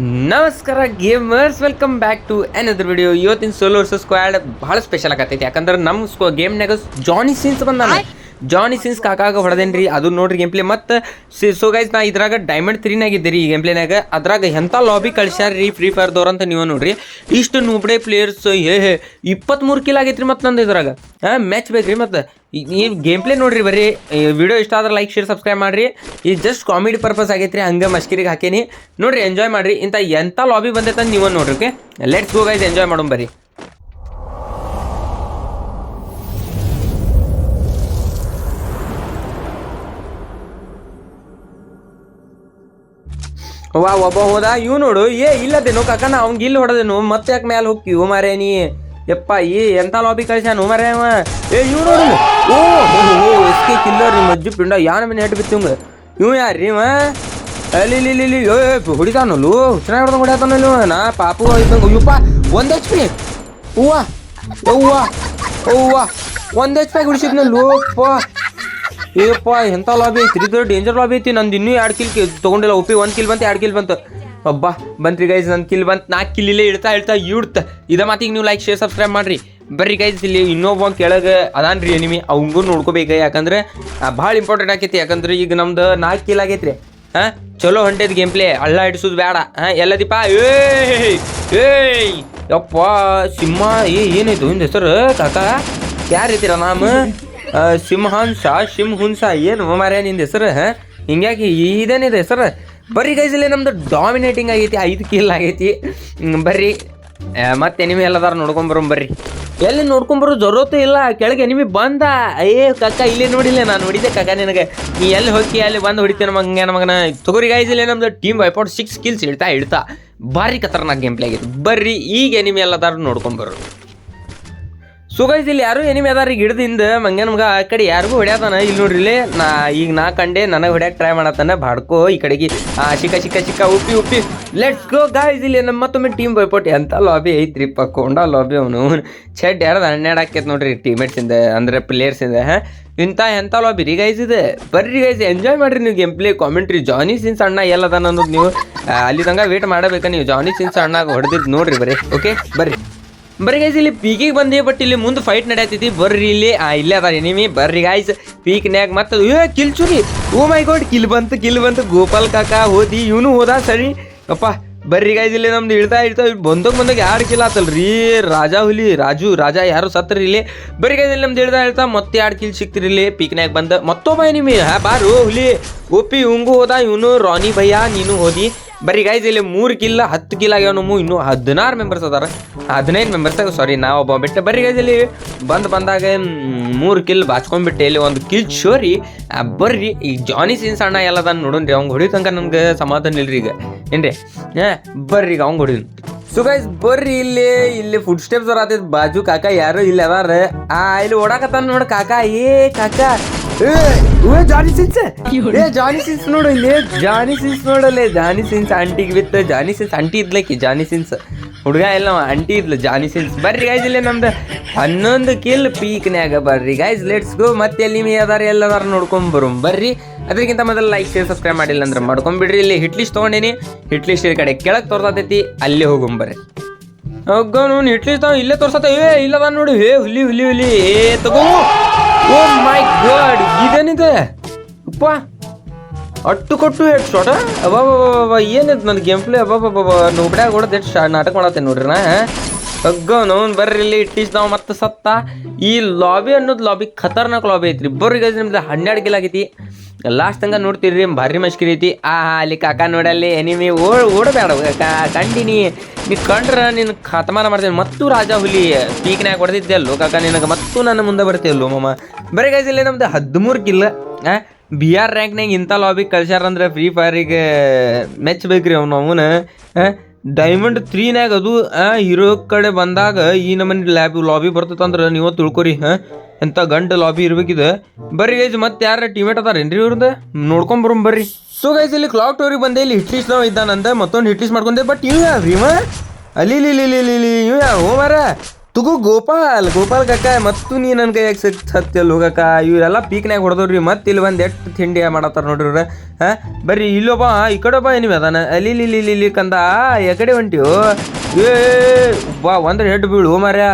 ನಮಸ್ಕಾರ gamers welcome back to another video ಇವತ್ತಿನ solo versus squad ಭಾಳ ಸ್ಪೆಷಲ್ ಆಗತ್ತೈತಿ. ಯಾಕಂದ್ರೆ ನಮ್ಮ ಸ್ಕೋ ಗೇಮ್ನಾಗ ಜಾನಿ ಸೀನ್ಸ್ ಬಂದಾನ. ಜಾನಿ ಸಿನ್ಸ್ ಕಾಕಾಗ ಹೊಡೆದೇನ್ರಿ? ಅದು ನೋಡ್ರಿ ಗೇಮ್ ಪ್ಲೇ ಮತ್ತು, ಸೊ ಗೈಸ್ ನಾ ಇದ್ರಾಗ ಡೈಮಂಡ್ ತ್ರೀನಾಗ ಇದ್ದೀರಿ ಈ ಗೇಮ್ ಪ್ಲೇನಾಗ ಅದ್ರಾಗ ಎಂಥ ಲಾಬಿ ಕಳ್ಸ್ಯಾರ್ರಿ ಫ್ರೀ ಫೈರ್ದವ್ರು ಅಂತ ನೀವು ನೋಡ್ರಿ. ಇಷ್ಟು ನೂಬ್ಡೆ ಪ್ಲೇಯರ್ಸ್ ಹೇ ಹೇ ಇಪ್ಪತ್ತ್ಮೂರು ಕಿಲ್ ಆಗೈತ್ರಿ ಮತ್ತು ನಂದು ಇದ್ರಾಗ. ಹಾಂ ಮ್ಯಾಚ್ ರೀ ಮತ್ತು. ಈ ಗೇಮ್ ಪ್ಲೇ ನೋಡ್ರಿ ಬರ್ರಿ ವಿಡಿಯೋ ಇಷ್ಟ ಆದ್ರೆ ಲೈಕ್ ಶೇರ್ ಸಬ್ಸ್ಕ್ರೈಬ್ ಮಾಡಿರಿ. ಈ ಜಸ್ಟ್ ಕಾಮಿಡಿ ಪರ್ಪಸ್ ಆಗೈತ್ರಿ, ಹಂಗೆ ಮಸ್ಕಿರಿಗೆ ಹಾಕೇನಿ. ನೋಡ್ರಿ ಎಂಜಾಯ್ ಮಾಡಿರಿ. ಇಂಥ ಎಂಥ ಲಾಬಿ ಬಂದೈತೆ ನೀವು ನೋಡ್ರಿ okay let's go guys enjoy ಮಾಡೋಣ ಬರ್ರಿ ವಾ, ಒಬ್ಬ ಹೋದ. ಇವ್ ನೋಡು, ಏ, ಇಲ್ಲದೇನು ಕಾಕನ ಅವ್ನಿಗೆ ಇಲ್ಲಿ ಹೊಡೆದೇನು, ಮತ್ತೆ ಯಾಕೆ ಮ್ಯಾಲೆ ಹೋಗ್ತೀವಿ ಮಾರೇ ನೀ. ಯಪ್ಪ ಏ ಎಂತ ಲಾಬಿ ಕಳ್ಸ್ಯಾನು ಮಾರೇ ಅವ. ಏ ಇವ್ ನೋಡು. ಓ ಓ ಎಸ್ ಕೆ ಕಿಲ್ಲರ್ ನಿಮ್ಮ ಅಜ್ಜಿ ಪಿಂಡ. ಯಾನ ಮನೆ ನೆಟ್ ಬಿತ್ತಿವಂಗ ಇವ್ ಯಾರ್ರಿ ಇವ? ಅಲ್ಲಿ ಇಲ್ಲಿ ಇಲ್ಲಿ ಏ ಹೊಡಿತಾನಲ್ಲು? ಚೆನ್ನಾಗಿ ಹೊಡೆದು ನಾ ಪಾಪು ಇದ್ದಂಗೆ ಅಯ್ಯಪ್ಪ ಒಂದು ಎಚ್ ಪಿ ಹೂವ ಹೂವ ಹೂವ ಒಂದು ಎಚ್ ಪಿ ಹೊಡಿಸಿದ್ನಲ್ಲು? ಏಪ್ಪ ಎಂಥ ಲಾಬಿ ಐತಿ? ಇದು ಡೇಂಜರ್ ಲಾಬಿ ಐತಿ. ನಂದು ಇನ್ನೂ ಎರಡು ಕಿಲ್ ತೊಗೊಂಡಿಲ್ಲ. ಒಪ್ಪಿ ಒಂದು ಕಿಲ್ ಬಂತು, ಎರಡು ಕಿಲ್ ಬಂತು. ಅಬ್ಬಾ, ಬಂತ್ರಿ ಗೈಸ್ ನನ್ನ ಕಿಲ್ ಬಂತು. ನಾಲ್ಕು ಕಿಲ್ ಇಲ್ಲೇ ಇಡ್ತಾ ಇಡ್ತಾ ಇಡ್ತ ಇದ ಮಾತಿಗೆ ನೀವು ಲೈಕ್ ಶೇರ್ ಸಬ್ಸ್ಕ್ರೈಬ್ ಮಾಡ್ರಿ. ಬರ್ರಿ ಗೈಸ್ ಇಲ್ಲಿ ಇನ್ನೊಬ್ಬ ಕೆಳಗೆ ಅದಾನ ರೀ ಎನಿಮಿ ಅವಂಗೂ ನೋಡ್ಕೋಬೇಕು ಯಾಕಂದ್ರೆ ಭಾಳ ಇಂಪಾರ್ಟೆಂಟ್ ಆಕೈತಿ. ಯಾಕಂದ್ರೆ ಈಗ ನಮ್ದು ನಾಲ್ಕು ಕಿಲ್ ಆಗೈತ್ರಿ. ಹಾಂ, ಚಲೋ ಹೊಂಟೈತಿ ಗೇಮ್ ಪ್ಲೇ ಹಳ್ಳ ಹಿಡಿಸೋದು ಬೇಡ ಹಾಂ, ಎಲ್ಲದಿಪ್ಪ? ಏಯ್ ಏಯ್, ಯಪ್ಪ, ಸಿಂಹ, ಏ ಏನಾಯ್ತು ಹಿಂದೆ ಹೆಸರು? ಕಾಕ ಯಾರು ಐತಿರ ನಾಮ? ಸಿಂಹಂಸ, ಸಿಂಹುಂಸ ಏನು ಮಾರ್ಯ ನಿಂದ ಹೆಸರು ಹಿಂಗಾಗಿ ಇದೇನಿದೆ ಹೆಸರು? ಬರ್ರಿ ಗೈಸಲ್ಲಿ ನಮ್ದು ಡಾಮಿನೇಟಿಂಗ್ ಆಗೈತಿ, ಐದು ಕಿಲ್ ಆಗೈತಿ. ಬರ್ರಿ. ಮತ್ತೆ ಎನಿಮಿ ಎಲ್ಲದಾರ ನೋಡ್ಕೊಂಬರೋ ಬರ್ರಿ. ಎಲ್ಲಿ ನೋಡ್ಕೊಂಬರೋ ಜರೂರತ್ತೂ ಇಲ್ಲ ಕೆಳಗೆ ಎನಿಮಿ ಬಂದ. ಏ ಕಕ್ಕ ಇಲ್ಲಿ ನೋಡಿಲ್ಲ, ನಾನು ನೋಡಿದ್ದೆ ಕಕ್ಕ ನಿನಗೆ. ನೀ ಎಲ್ಲಿ ಹೋಗಿ, ಅಲ್ಲಿ ಬಂದು ಹೊಡಿತೇನೆ ನಮಗೆ ಮಗನ ನಾ ಗೈಸ್ ಇಲ್ಲಿ ನಮ್ದು ಟೀಮ್ ವೈಪೌಟ್ ಸಿಕ್ಸ್ ಕಿಲ್ಸ್ ಇಡ್ತಾ ಇಡ್ತಾ ಭಾರಿ ಖತರ್ನಾಕ್ ಗೇಮ್ ಪ್ಲೇ ಆಗಿತ್ತು ಬರ್ರಿ, ಈಗ ಎನಿಮಿ ಎಲ್ಲದಾರು ನೋಡ್ಕೊಂಬರೋ ಸುಗೈಸ್ ಇಲ್ಲಿ ಯಾರು ಎನಿಮಿ ಅದಾರ ಈಗ ಹಿಡ್ದಿಂದ ಮಂಗ್ಯಾನ ಮಗ ಆ ಕಡೆ ಯಾರಿಗೂ ಹೊಡ್ಯಾತಾನ ಇಲ್ಲಿ ನೋಡ್ರಿ, ಇಲ್ಲಿ ನಾ, ಈಗ ನಾ ಕಂಡೆ, ನನಗೆ ಹೊಡ್ಯಾಕ ಟ್ರೈ ಮಾಡತ್ತಾನ ಬಾಡ್ಕೋ ಈ ಕಡೆಗೆ. ಆ, ಚಿಕ್ಕ ಚಿಕ್ಕ ಚಿಕ್ಕ, Uppi Uppi. Let's go guys ಇಲ್ಲಿ ನಮ್ಮ ಮತ್ತೊಮ್ಮೆ ಟೀಮ್ ಬೈಪೋಟಿ ಅಂತ ಲಾಬಿ ಐತ್ರಿ ಪಕ್ಕೊಂಡ ಲಾಬಿ ಅವನು. ಚೆಡ್ ಯಾರ್ದು ಹನ್ನೆರಡು ಆಕೈತೆ ನೋಡ್ರಿ ಟೀಮೇಟ್ಸ್ ಇಂದ, ಅಂದ್ರೆ ಪ್ಲೇಯರ್ಸ್ ಇಂದ, ಹಾ? ಇಂಥ ಎಂಥ ಲಾಬಿ ರೀ ಗೈಸ್ ಇದೆ? ಬರ್ರಿ ಗೈಸ್ ಎಂಜಾಯ್ ಮಾಡ್ರಿ ನೀವು game play commentary Johnny Sins ಅಣ್ಣ ಎಲ್ಲದ ಅನ್ನೋದು ನೀವು ಅಲ್ಲಿ ತನಕ ವೇಟ್ ಮಾಡಬೇಕಾ. ನೀವು ಜಾನಿ ಸಿನ್ಸ್ ಅಣ್ಣಗೆ ಹೊಡೆದಿದ್ದು ನೋಡ್ರಿ ಬರ್ರಿ ಓಕೆ ಬರ್ರಿ. ಬರ್ರಿ ಗೈಸ್ ಇಲ್ಲಿ ಪೀಕಿಗೆ ಬಂದಿ ಬಟ್ ಇಲ್ಲಿ ಮುಂದೆ ಫೈಟ್ ನಡೆಯತೈತಿ. ಬರ್ರಿ ಇಲ್ಲಿ. ಇಲ್ಲೇ ಅದ ಎನಿಮಿ ಬರ್ರಿ ಪೀಕ್ ಪೀಕ್ನ್ಯಾಗ ಮತ್ತೆ ಏ ಕಿಲ್ ಚುರಿ. ಓ ಮೈ ಗಾಡ್ ಕಿಲ್ ಬಂತು ಕಿಲ್ ಬಂತು. ಗೋಪಾಲ್ ಕಾಕ ಹೋದಿ, ಇವನು ಹೋದ, ಸರಿ. ಅಪ್ಪ, ಬರ್ರಿ ಗೈಸ್ ಇಲ್ಲಿ ನಮ್ದು ಇಳ್ತಾ ಇಳ್ತಾ ಬಂದಾಗ ಬಂದಾಗ ಯಾರು ಕಿಲ್ ಆತಲ್ರಿ? ರಾಜಾ ಹುಲಿ, ರಾಜು, ರಾಜಾ ಯಾರು ಸತ್ತರಿ ಇಲ್ಲಿ? ಬರ್ರಿ ಗೈಸ್ ಇಲ್ಲಿ ನಮ್ದು ಇಳ್ತಾ ಇಳ್ತಾ ಮತ್ತೆ ಎರಡು ಕಿಲ್ ಸಿಕ್ತಿರಿ ಇಲ್ಲಿ? ಪೀಕ್ನ್ಯಾಗ ಬಂದ ಮತ್ತೊಬ್ಬ ಎನಿಮಿ ಹಾ, ಬಾರು ಹುಲಿ. ಒಪ್ಪಿ ಇವಂಗೂ ಹೋದ, ಇವನು ರಾನಿ ಭಯ್ಯ, ನೀನು ಹೋದಿ. ಬರ್ರಿ ಗೈಸ್ ಇಲ್ಲಿ ಮೂರು ಕಿಲ್ಲ ಹತ್ತು ಕಿಲ್ ಆಗ್ಯಾವ ನಮ್ಮ ಇನ್ನೂ ಹದಿನಾರು ಮೆಂಬರ್ಸ್ ಅದಾರ. ಹದಿನೈದು ಮೆಂಬರ್ಸ್ ಸಾರಿ ಒಬ್ಬ ಬಿಟ್ಟೆ ಬರ್ರಿ ಗೈಸ್ ಇಲ್ಲಿ ಬಂದು ಬಂದಾಗ ಮೂರು ಕಿಲ್ ಬಾಚ್ಕೊಂಡ್ಬಿಟ್ಟೆ. ಇಲ್ಲಿ ಒಂದು ಕಿಲ್ ಶೋರಿ ಬರ್ರಿ, ಈ ಜಾನಿ ಸಿನ್ಸ್ ಅಣ್ಣ ಎಲ್ಲದಾನ ನೋಡೋಣ್ರಿ ಅವ್ನು ಹೊಡಿಯೋ ತನಕ ನಮ್ಗೆ ಸಮಾಧಾನ ಇಲ್ರಿ ಈಗ. ಏನ್ರಿ? ಹಾಂ, ಬರ್ರಿ ಈಗ ಅವ್ನು ಹೊಡಿದ್ ಸೊ ಗೈಸ್ ಬರ್ರಿ ಇಲ್ಲಿ ಇಲ್ಲಿ ಫುಡ್ ಸ್ಟೆಪ್ಸ್ ಬರತೈತಿ ಬಾಜು ಕಾಕ ಯಾರು ಇಲ್ಲಿ ಅದಾರ? ಆ, ಇಲ್ಲಿ ಓಡಾಕತ್ತಾನ ನೋಡಿ ಕಾಕ. ಏ, ಕಾಕ. ಏ ಜಾನಿ ಸಿನ್ಸ್? ಏ ಜಾನಿ ಸಿನ್ಸ್ ನೋಡು ಇಲ್ಲಿ. ಜಾನಿ ಸಿನ್ಸ್ ನೋಡಲ್ಲ ಜಾನಿ ಸಿನ್ಸ್ ಆಂಟಿಗೆ ವಿತ್ ಜಾನಿ ಸಿನ್ಸ್ ಆಂಟಿ ಇದ್ಲಕ್ಕಿ ಜಾನಿ ಸಿನ್ಸ್. ಹುಡುಗ ಎಲ್ಲ ಆಂಟಿ ಇದ್ಲು ಜಾನಿ ಸಿನ್ಸ್. ಬರ್ರಿ ಗೈಸ್ ಇಲ್ಲಿ ನಮ್ದು ಹನ್ನೊಂದು ಕಿಲ್ ಪೀಕ್ನ್ಯಾಗ ಬರ್ರಿ ಗೈಸ್ ಲೆಟ್ಸ್ ಗೋ ಮತ್ತೆ ಎಲ್ಲಿ ಮೀ ಅದಾರ ಎಲ್ಲದಾರ ನೋಡ್ಕೊಂಡ್ ಬರು ಬರ್ರಿ. ಅದಕ್ಕಿಂತ ಮೊದಲು ಲೈಕ್ ಶೇರ್ ಸಬ್ಸ್ಕ್ರೈಬ್ ಮಾಡಿಲ್ಲ ಅಂದ್ರೆ ಮಾಡ್ಕೊಂಬಿಡ್ರಿ. ಇಲ್ಲಿ ಹಿಟ್ ಲಿಸ್ಟ್ ತೊಗೊಂಡೇನಿ. ಹಿಟ್ ಲಿಸ್ಟ್ ಈ ಕಡೆ ಕೆಳಗೆ ತೋರ್ಸತೈತಿ ಅಲ್ಲಿ ಹೋಗೊಂಬರ್ರಿ ಹೋಗೋನು ಹಿಟ್ ಲಿಸ್ಟ್ ಇಲ್ಲೇ ತೋರ್ಸತ್ತ. ಏ ಇಲ್ಲದ ನೋಡಿ. ಹೇ ಹುಲಿ ಹುಲಿ ಹುಲಿ. ಏ ತಗೋ. ಓ ಮೈ ಗಾಡ್ ಇದೇನಿದೆ? ಅಪ್ಪ, ಅಟ್ಟು ಕೊಟ್ಟು ಹೆಡ್ ಶಾಟ ಅಬ್ಬಾ ಏನಿದೆ ನನ್ನ ಗೇಮ್ ಪ್ಲೇ ಅಬ್ಬಾ ನೋಬ್ಡ್ಯಾಗ ಹೊಡೆದ್ ಎಷ್ಟು ನಾಟಕ ಮಾಡತ್ತೆ ನೋಡ್ರಿ ನಾ ಹಗ್ಗವನು ಬರ್ರಿ ಇಲ್ಲಿ, ಇಟ್ಟಿಸ್ ನಾವು ಮತ್ತೆ ಸತ್ತ. ಈ ಲಾಬಿ ಅನ್ನೋದು ಲಾಬಿ ಖತರ್ನಾಕ್ ಲಾಬಿ ಐತ್ರಿ. ಬರ್ರಿ ಗೈಸ್ ನಿಮ್ದು ಹನ್ನೆರಡು ಗಿಲ್ ಆಗೈತಿ. ಲಾಸ್ಟ್ ತಂಗ ನೋಡ್ತೀರಿ ಭಾರಿ ಮಸ್ಕಿರಿ ಐತಿ. ಆ ಅಲ್ಲಿ ಕಾಕ ನೋಡಲ್ಲಿ ಎನಿಮಿ ಓ, ಓಡಬೇಡ ಕಂಡಿನಿ. ನೀ ಕಂಡ್ರ ನಿನ್ ಖತಮಾನ ಮಾಡ್ತೀನಿ. ಮತ್ತು ರಾಜ ಹುಲಿ, ಪೀಕ್ನ್ಯಾಗ ಹೊಡೆದಿದ್ದೆ ಅಲ್ಲೋ ಕಾಕ, ನಿನಗೆ ಮತ್ತು ನನ್ನ ಮುಂದೆ ಬರ್ತೀಯಲ್ಲೋ ಮಮ್ಮ ಬರೀ ಗೈಸ್ ಇಲ್ಲಿ ನಮ್ದು ಹದಿಮೂರು ಕಿಲ್ಲ ಬಿ ಆರ್ ರ್ಯಾಂಕ್ನಾಗ ಇಂಥ ಲಾಬಿ ಕಳ್ಸ್ಯಾರಂದ್ರೆ ಫ್ರೀ ಫೈರಿಗೆ ಮೆಚ್ಚಬೇಕ್ರಿ ಅವ್ನು ಅವನ ಡೈಮಂಡ್ ತ್ರೀನ್ಯಾಗ ಅದು ಹೀರೋ ಕಡೆ ಬಂದಾಗ ಈ ನಮ್ಮನೆ ಲ್ಯಾಬ್ ಲಾಬಿ ಬರ್ತದಂದ್ರೆ ನೀವು ತಿಳ್ಕೊರಿ, ಹಾಂ? ಎಂಥ ಗಂಟು ಲಾಬಿ ಇರ್ಬೇಕಿದೆ. ಬರ್ರಿ ಗೈಜ್ ಮತ್ತೆ ಯಾರ ಟೀಮೇಟ್ ಅದಾರೇನ್ರಿ ಇವ್ರದ್ದು ನೋಡ್ಕೊಂಬರು ಬರ್ರಿ. ಸೊ ಗೈಸ್ ಇಲ್ಲಿ ಕ್ಲಾಕ್ ಟೋರಿಗೆ ಬಂದೆ, ಇಲ್ಲಿ ಹಿಟ್ಲಿಸ್ಟ್ ನಾವು ಇದ್ದಾನಂದ, ಮತ್ತೊಂದು ಹಿಟ್ಲಿಸ್ಟ್ ಮಾಡ್ಕೊಂಡೆ ಬಟ್ ಇವ್ ಯಾವ್ರಿ ಅಲ್ಲಿ ಇಲ್ಲಿ ಇವ್ ಯಾವ ಮಾರ ತುಗು ಗೋಪಾಲ್ ಗೋಪಾಲ್ ಕಕ್ಕ ಮತ್ತು ನೀ ನನ್ನ ಕೈಯಾಗ ಸತ್ಯ ಹೋಗಕ್ಕ ಇವರೆಲ್ಲ ಪೀಕ್ನ್ಯಾಗ ಹೊಡೆದವ್ರಿ, ಮತ್ತೆ ಇಲ್ಲಿ ಒಂದು ಎಷ್ಟು ತಿಂಡಿ ಮಾಡತ್ತಾರ ನೋಡ್ರಿ ಇವ್ರ. ಹಾ? ಬರ್ರಿ ಇಲ್ಲೊಬ್ಬ ಈ ಕಡೆ ಒಬ್ಬ ಏನಿವೆ ಅದಾನ? ಅಲ್ಲಿ, ಇಲ್ಲಿ ಇಲ್ಲಿ ಇಲ್ಲಿ ಕಂದ ಎಕಡೆ ಹೊಂಟಿವು ಏ ಬಾ ಒಂದ್ರೆ ಹೆಡ್ ಬೀಳು ಮಾರ್ಯ.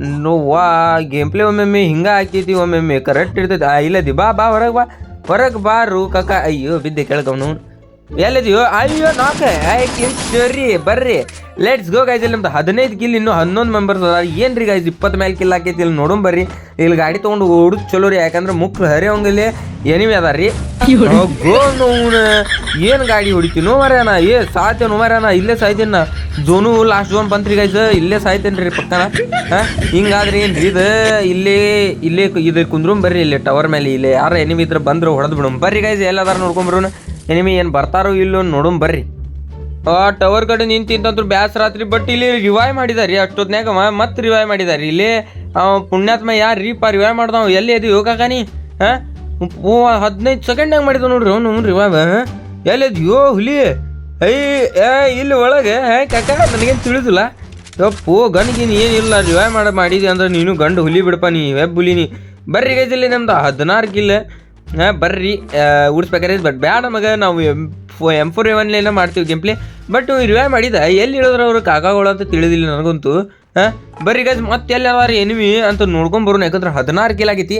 ನೋವಾ ಗೇಮ್ ಪ್ಲೇ ಒಮ್ಮೊಮ್ಮೆ ಹಿಂಗ ಹಾಕೈತಿ ಒಮ್ಮೊಮ್ಮೆ ಕರೆಕ್ಟ್ ಇರ್ತೈತಿ. ಆ, ಇಲ್ಲದಿ, ಬಾ ಬಾ, ಹೊರಗೆ ಬಾ. ಹೊರಗೆ ಬಾರು ಕಕ್ಕ ಅಯ್ಯೋ, ಬಿದ್ದೆ ಕೆಳಗವನು ಎಲ್ಲಿದೆಯೋ? ಅಯ್ಯೋ ನಾಕ? ಸರಿ ಬರ್ರಿ. ಲೆಟ್ಸ್ ಗೋ ಗೈಸ್ ಇಲ್ಲಿ ನಮ್ದು ಹದಿನೈದು ಕಿಲ್ ಇನ್ನು ಹನ್ನೊಂದು ಮೆಂಬರ್ಸ್ ಅದ ಏನ್ರಿ ಗೈಸ್ ಇಪ್ಪತ್ತು ಮೇಲೆ ಕಿಲ್ ಹಾಕೈತಿ. ಇಲ್ಲಿ ನೋಡೋಣ ಬರ್ರಿ. ಇಲ್ಲಿ ಗಾಡಿ ತೊಗೊಂಡು ಓಡುದು ಚಲೋ ರೀ. ಯಾಕಂದ್ರೆ ಮುಕ್ಳು ಹರಿಯೋಂಗಿಲ್ಲಿ ಎನಿಮಿ ಅದ ರೀ ಗೋ ನೋವು ಏನು ಗಾಡಿ ಹೊಡಿತೀನೋ ಮರ್ಯಾನ? ಏ ಸಾಯ್ತೇನೋ ಮರ್ಯಾನ? ಇಲ್ಲೇ ಸಾಯ್ತೇನ ಜೋನು ಲಾಸ್ಟ್ ಜೋನ್ ಬಂತ್ರಿ ಗೈಸ್ ಇಲ್ಲೇ ಸಾಯ್ತೇನೆ ರೀ ಪಕ್ಕನ. ಹಾಂ? ಹಿಂಗಾದ್ರೆ ಏನು ರೀ ಇದು? ಇಲ್ಲೇ ಇಲ್ಲೇ ಇದು ಕುಂದ್ರೂ ಬರ್ರಿ. ಇಲ್ಲಿ ಟವರ್ ಮೇಲೆ ಇಲ್ಲಿ ಯಾರ ಎನಿವಿ ಇದ್ರೆ ಬಂದ್ರು ಹೊಡೆದು ಬಿಡೋಣ. ಬರ್ರಿ ಗೈಸ್ ಎಲ್ಲದಾರು ನೋಡ್ಕೊಂಬರೋಣ ಎನಿಮಿ ಏನು ಬರ್ತಾರೋ ಇಲ್ಲೋ ನೋಡೋಣ ಬರ್ರಿ. ಆ ಟವರ್ ಕಡೆ ನಿಂತಿಂತಂದ್ರು ಬ್ಯಾಸ್ ರಾತ್ರಿ ಬಟ್ ಇಲ್ಲಿ ರಿವೈವ್ ಮಾಡಿದಾರಿ ಅಷ್ಟೊತ್ನ್ಯಾಗ ಮತ್ತೆ ರಿವೈವ್ ಮಾಡಿದಾರಿ ಇಲ್ಲಿ ಪುಣ್ಯಾತ್ಮ ಯಾರು ರೀಪ ರಿವೈವ್ ಮಾಡ್ದವ, ಎಲ್ಲಿ ಅದು ಯೋಗಾಕಾನಿ ಹಾಂ? ಹದಿನೈದು ಸೆಕೆಂಡ್ನಾಗ ಮಾಡಿದ ನೋಡ್ರಿ ಅವನು ರಿವೈವ್ ಎಲ್ಲಿ ಯೋ, ಹುಲಿ. ಐ, ಏ, ಇಲ್ಲಿ ಒಳಗೆ. ಹೇ, ಕಾಕ, ನನಗೇನು ತಿಳಿದಿಲ್ಲ. ಯಪ್ಪು ಗಂಡ್ಗಿನ್ ಏನಿಲ್ಲ ರಿವೈವ್ ಮಾಡಿ ಮಾಡಿದಿ ಅಂದ್ರೆ ನೀನು ಗಂಡು ಹುಲಿ ಬಿಡಪ್ಪ, ನೀ ವೆಬ್ ಹುಲಿ ನೀ. ಬರ್ರಿ ಗೈಜಲ್ಲಿ ನಮ್ದು ಹದಿನಾರು ಕಿಲ್ಲ ಬರ್ರಿ. ಉಡ್ಸ್ಬೇಕಾದ್ರೆ ಬಟ್ ಬ್ಯಾಡ ಮಗ, ನಾವು ಎಂ ಫೋ ಎಂ ಫೋರ್ ಮಾಡ್ತೀವಿ ಗೇಮ್ ಪ್ಲೇ ಬಟ್ ರಿವೈವ್ ಮಾಡಿದ ಎಲ್ಲಿ ಹೇಳಿದ್ರು ಅವರು ಕಾಕಾಗಳು ಅಂತ ತಿಳಿದಿಲ್ಲ ನನಗಂತೂ. ಹಾಂ, ಬರ್ರಿ ಗೈಸ್ ಮತ್ತೆ ಎಲ್ಲಿ ಅದಾರ ಎನಿಮಿ ಅಂತ ನೋಡ್ಕೊಂಡು ಬರೋಣ. ಯಾಕಂದ್ರೆ ಹದಿನಾರು ಕಿಲ್ ಆಗೈತಿ.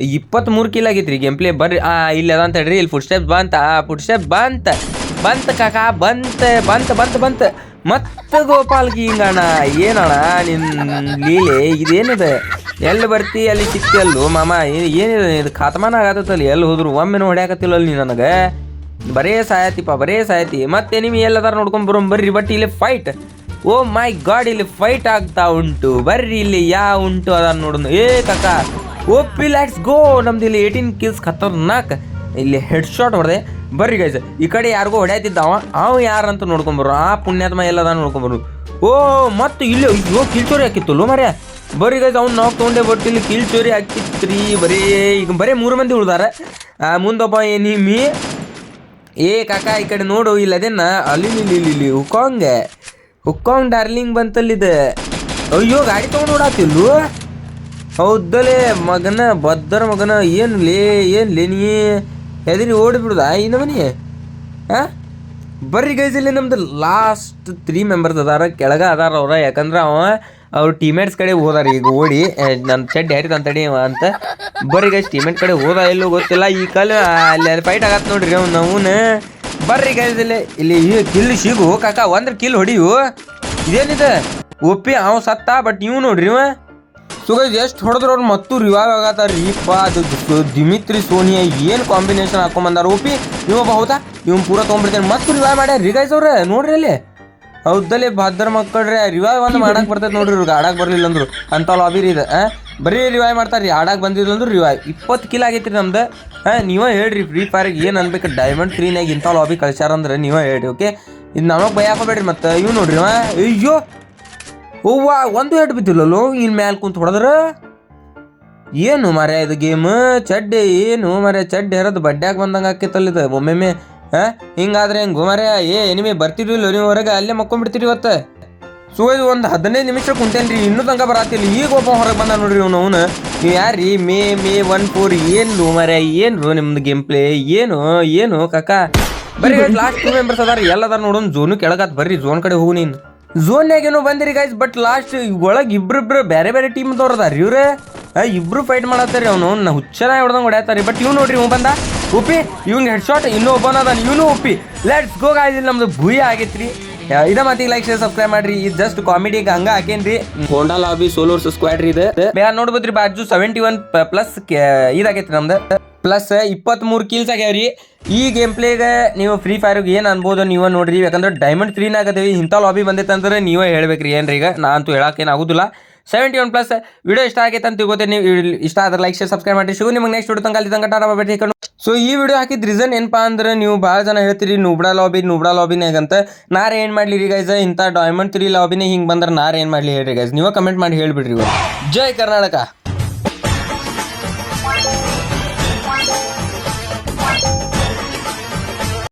ಇಪ್ಪತ್ತ್ಮೂರು ಕಿಲ್ ಆಗೈತಿ ರೀ ಗೇಮ್ ಪ್ಲೇ ಬರ್ರಿ. ಆ, ಇಲ್ಲಿ ಅದ ಅಂತ ಹೇಳ್ರಿ. ಇಲ್ಲಿ ಫುಡ್ ಸ್ಟೆಪ್ ಬಂತ. ಆ ಫುಡ್ ಸ್ಟೆಪ್ ಬಂತ. ಬಂತ ಕಾಕ, ಬಂತ ಬಂತ ಬಂತ ಬಂತ. ಮತ್ತೆ ಗೋಪಾಲ್ ಹಿಂಗಣ್ಣ ಏನಣ್ಣ ನಿನ್ನ ಲೀಲೆ? ಇದೇನಿದೆ? ಎಲ್ಲಿ ಬರ್ತಿ ಅಲ್ಲಿ ಸಿಕ್ತಿ ಅಲ್ಲೋ? ಮಾಮ ಏನಿದೆ? ಇದು ಖಾತಮಾನ ಆಗತ್ತಲ್ಲಿ ಎಲ್ಲಿ ಹೋದ್ರು ಒಮ್ಮೆ ಹೊಡ್ಯಾಕತ್ತಿಲ್ಲ ನೀ ನನಗೆ. ಬರೇ ಸಾಯತಿಪ್ಪ ಬರೇ ಸಾಯತಿ ಮತ್ತೆ ನಿಮಗೆ ಎಲ್ಲದಾರ ನೋಡ್ಕೊಂಡು ಬರೋಮ್, ಬರ್ರಿ, ಬಟ್ ಇಲ್ಲಿ ಫೈಟ್ ಓ ಮೈ ಗಾಡ್, ಇಲ್ಲಿ ಫೈಟ್ ಆಗ್ತಾ ಉಂಟು. ಬರ್ರಿ, ಇಲ್ಲಿ ಯಾ ಉಂಟು ಅದ ನೋಡೋಣ ಏ ಕಕ್ಕ ಓಪಿ ಲೆಟ್ಸ್ ಗೋ. ನಮ್ದು ಇಲ್ಲಿ ಏಯ್ಟೀನ್ ಕಿಲ್ಸ್ ಖತರ್ನಾಕ್. ಇಲ್ಲಿ ಹೆಡ್ ಶಾಟ್ ಹೊಡೆದೆ. ಬರ್ರಿ ಗೈಸ್ ಈ ಕಡೆ ಯಾರಿಗೋ ಹೊಡೆಯತ್ತಿದ್ದ ಅವ ಯಾರಂತ ನೋಡ್ಕೊಂಬರು ಆ ಪುಣ್ಯಾತ್ಮ ಎಲ್ಲದ ನೋಡ್ಕೊಂಬರು ಓ, ಮತ್ತು ಇಲ್ಲಿ, ಅಯ್ಯೋ ಕಿಲ್ಚೋರಿ ಹಾಕಿತ್ತು ಮರ್ಯ ಬರ್ರಿ ಗೈಸ್ ಅವ್ನು ನಾವು ತೊಗೊಂಡೆ ಬಟ್ ಇಲ್ಲಿ ಕಿಲ್ಚೋರಿ ಹಾಕಿತ್ರಿ ಬರೀ. ಈಗ ಬರೀ ಮೂರು ಮಂದಿ ಉಳ್ದಾರ. ಮುಂದೊಬ್ಬ ನಿಮ್ಮಿ. ಏ, ಕಾಕ, ಈ ಕಡೆ ನೋಡು, ಇಲ್ಲ ಅದೇನ? ಅಲ್ಲಿ ಇಲ್ಲಿ ಇಲ್ಲಿ ಹುಕ್ಕಾಂಗ್ ಹುಕ್ಕಾಂಗ್ ಡಾರ್ಲಿಂಗ್ ಬಂತಲ್ಲಿದೆ ಅಯ್ಯೋ, ಗಾಡಿ ತೊಗೊಂಡು ಓಡಾತಿಲ್ಲು ಹೌದಲೇ, ಮಗನ, ಬದ್ದರ ಮಗನ, ಏನು ಲೇ ಏನು ಲೇ ನೀ? ಹೆದರಿ ಓಡಿಬಿಡುದಾ ಈ ನಮನಿ ಹಾ? ಬರ್ರಿ ಗೈಸ್ ಇಲ್ಲಿ ನಮ್ದು ಲಾಸ್ಟ್ ತ್ರೀ ಮೆಂಬರ್ಸ್ ಅದಾರ, ಕೆಳಗೆ ಅದಾರ ಅವ್ರ, ಯಾಕಂದ್ರೆ ಅವ ಅವ್ರ ಟೀಮೇಟ್ಸ್ ಕಡೆ ಹೋದಾರ ಈಗ ಓಡಿ. ನನ್ನ ಚೆಡ್ ಹರಿದ ಅಂತಡಿ ಅಂತ. ಬರ್ರಿ ಗೈಸ್ ಟೀಮೇಟ್ ಕಡೆ ಹೋದ ಎಲ್ಲೂ ಗೊತ್ತಿಲ್ಲ, ಈ ಕಾಲ ಅಲ್ಲಿ ಅಲ್ಲಿ ಫೈಟ್ ಆಗತ್ತೆ ನೋಡ್ರಿ ಅವ್ನು, ಅವನು. ಬರ್ರಿ ಗೈಸ್ ಇಲ್ಲಿ ಇಲ್ಲಿ ಕಿಲ್ ಸಿಗು, ಕಾಕ, ಒಂದ್ರ ಕಿಲ್ ಹೊಡಿಯು. ಇದೇನಿದೆ? ಒಪ್ಪಿ, ಅವ ಸತ್ತ ಬಟ್ ಇವ್ ನೋಡ್ರಿ ಇವ. ಸುಗೈಸ್ ಎಷ್ಟು ಹೊಡೆದ್ರು ಅವ್ರು ಮತ್ತು ರಿವೈವ್ ಆಗತ್ತಾರ. ಪಾ, ಅದು ದಿಮಿತ್ರಿ, ಸೋನಿಯಾ ಏನು ಕಾಂಬಿನೇಷನ್ ಹಾಕೊಂಬಂದಾರ? ಓಪಿ ಇವ ಹೌದಾ? ಇವ್ನು ಪೂರ ತೊಗೊಂಡ್ಬಿಡ್ತೇನೆ ಮತ್ತು ರಿವೈವ್ ಮಾಡ್ಯಾರ ರೀ ಗೈಸ್ ಅವ್ರೆ? ನೋಡ್ರಿ ಅಲ್ಲಿ. ಹೌದಲ್ಲಿ ಭದ್ರ ಮಕ್ಕಳ್ರೆ ರಿವೈವ್ ಒಂದು ಮಾಡಕ್ಕೆ ಬರ್ತೈತೆ ನೋಡ್ರಿ ಇವ್ರಿಗೆ. ಆಡಕ್ಕೆ ಬರಲಿಲ್ಲ ಅಂದ್ರು. ಅಂತ ಲಾಬಿ ರೀ ಇದು? ಬರೀ ರಿವೈವ್ ಮಾಡ್ತಾರೆ ರೀ. ಆಡಕ್ಕೆ ಬಂದಿದ್ರು ಅಂದ್ರೆ ರಿವೈವ್ ಇಪ್ಪತ್ತು ಕಿಲ್ ಆಗೈತ್ರಿ ನಮ್ದು. ಹಾಂ ನೀವೇ ಹೇಳ್ರಿ ಫ್ರೀ ಫೈರ್ಗೆ ಏನು ಅನ್ಬೇಕು? ಡೈಮಂಡ್ ತ್ರೀನಾಗ ಇಂಥ ಲಾಬಿ ಕಳ್ಸ್ಯಾರ ಅಂದ್ರೆ ನೀವೇ ಹೇಳ್ರಿ ಓಕೆ ಇದು ನಮಗೆ ಭಯ ಹಾಕೋಬೇಡ್ರಿ ಮತ್ತೆ. ಇವ್ ನೋಡ್ರಿ ಅಯ್ಯೋ! ಅವ್ವ, ಒಂದು ಎಡ್ ಬಿದ್ದಿಲ್ಲಲ್ಲೋ? ಇಲ್ಲಿ ಮ್ಯಾಲ ಕುಂತ ಹೊಡೆದ್ರ? ಏನು ಮರೆ ಇದು ಗೇಮ್? ಚಡ್ಡೆ ಏನು ಮರೆ ಚಡ್ಡೆ ಹರದು ಬಡ್ಡ್ಯಾಗ ಬಂದಂಗೆ ಆಕೈತಲ್ಲ ಇದು. ಒಮ್ಮೆಮ್ಮೆ, ಹಾ? ಹಿಂಗಾದ್ರೆ ಹೆಂಗು ಮರ ಏ ನಿಮಗೆ ಬರ್ತಿರ್ಲಿಲ್ಲ ನೀವು ಹೊರಗೆ? ಅಲ್ಲೇ ಮಕ್ಕೊಂಡ್ಬಿಡ್ತೀರಿ ಇವತ್ತು. ಸೊ, ಇದು ಒಂದು ಹದಿನೈದು ನಿಮಿಷ ಕುಂತೇನ್ರಿ, ಇನ್ನೂ ತನಕ ಬರತ್ತಿಲ್ಲ ಈಗ ಒಬ್ಬ ಹೊರಗೆ ಬಂದ ನೋಡ್ರಿ ಅವ್ನು ಅವನು. ನೀವು ರೀ ಮೇ ಮೇ ಒನ್ ಫೋರ್ ಏನು ಮರ ಏನು ನಿಮ್ದು ಗೇಮ್ ಪ್ಲೇ? ಏನು ಏನು ಕಾಕ? ಬರೀ ಲಾಸ್ಟ್ ಟೂ ಮೆಂಬರ್ಸ್ ಅದಾರ ಎಲ್ಲದಾರ ನೋಡೋಣ ಝೋನು ಕೆಳಗಾತ್ ಬರ್ರಿ, ಜೋನ್ ಕಡೆ ಹೋಗು ನೀನು. ಝೋನ್ಯಾಗೇನೋ ಬಂದಿರಿ ಗೈಸ್ ಬಟ್ ಲಾಸ್ಟ್ ಒಳಗೆ ಇಬ್ರಿಬ್ರು ಬೇರೆ ಬೇರೆ ಟೀಮ್ ಅದಾರ ಇವ್ರೆ. ಇಬ್ರು ಫೈಟ್ ಮಾಡತ್ತಾರಿ ಅವನು. ನಾ ಹುಚ್ಚನ ಹೊಡೆದಂಗೆ ಹೊಡ್ಯಾತಾರಿ. ಬಟ್ ಇವ್ ನೋಡ್ರಿ ಇವ್ ಬಂದ. ಉಪ್ಪಿ ಇವಂಗೆ ಹೆಡ್ ಶಾಟ್ ಇನ್ನೂ ಒಬ್ಬನ ಅದಾನ. ಇವನು ಉಪ್ಪಿ. ಲೆಟ್ಸ್ ಗೋ ಗಾಯ್ಸ್ ಇಲ್ಲಿ ನಮ್ದು ಭೂಯ ಆಗೈತ್ರಿ. ಇದ ಮಾತಿಗೆ ಲೈಕ್ ಶೇರ್ ಸಬ್ಸ್ಕ್ರೈಬ್ ಮಾಡ್ರಿ. ಇದು ಜಸ್ಟ್ ಕಾಮಿಡಿ ಹಂಗ ಹಾಕೇನ್ರಿ. ಹೋಂಡಾ ಲಾಬಿ ಸೋಲೋರ್ಸ್ ಸ್ಕ್ವಾಡ್ ರೀ ಇದು. ಬೇರೆ ನೋಡ್ಬೋದ್ರಿ ಬಾಜು ಸೆವೆಂಟಿ ಒನ್ ಪ್ಲಸ್ ಇದಾಗೈತ್ರಿ ನಮ್ದು. ಪ್ಲಸ್ ಇಪ್ಪತ್ತ್ಮೂರು ಕೀಲ್ಸ್ ರೀ ಈ ಗೇಮ್ ಪ್ಲೇಗೆ ನೀವು ಫ್ರೀ ಫೈರ್ಗೆ ಏನು ಅನ್ಬೋದು ನೀವೇ ನೋಡ್ರಿ. ಯಾಕಂದ್ರೆ ಡೈಮಂಡ್ ತ್ರೀನ ಆಗತ್ತೀವಿ ಇಂಥ ಲಾಬಿ ಬಂದೈತೆ ಅಂತಂದ್ರೆ ನೀವೇ ಹೇಳ್ಬೇಕ್ರಿ ಏನ್ರಿ ಈಗ. ನಾ ಅಂತೂ ಆಗೋದಿಲ್ಲ. ಸೆವೆಂಟಿ ಒನ್ ಪ್ಲಸ್ ವಿಡಿಯೋ ಇಷ್ಟ ಆಗೈತೆ ಅಂತ ತಿಳ್ಕೊತೀನಿ ನೀವು. ಇಷ್ಟ ಆದ್ರೆ ಲೈಕ್ ಶೇರ್ ಸಬ್ಸ್ಕ್ರೈಬ್ ಮಾಡಿ ಶಿವ ನಿಮ್ಗೆ ನೆಕ್ಸ್ಟ್ ವಿಡಿಯೋ ತನಕ ಅಲ್ಲಿ ತನಕ ಟಾಟಾ ಸೊ ಈ ವಿಡಿಯೋ ಹಾಕಿದ ರೀಸನ್ ಏನಪ್ಪಾ ಅಂದ್ರೆ ನೀವು ಭಾಳ ಜನ ಹೇಳ್ತೀರಿ ನುಬ್ಡಾ ಲಾಬಿ ನುಬ್ಡಾ ಲಾಬಿನಾಗ ಅಂತ. ನಾರ ಏನು ಮಾಡಲಿ ರೀ ಗೈಸ್ ಇಂಥ ಡೈಮಂಡ್ ತ್ರೀ ಲಾಬಿನೇ ಹಿಂಗೆ ಬಂದ್ರೆ ನಾರ ಏನು ಮಾಡ್ಲಿ ಹೇಳ್ರಿ ಗೈಸ್ ನೀವೇ ಕಮೆಂಟ್ ಮಾಡಿ ಹೇಳಿಬಿಡ್ರಿ ಜೈ ಕರ್ನಾಟಕ.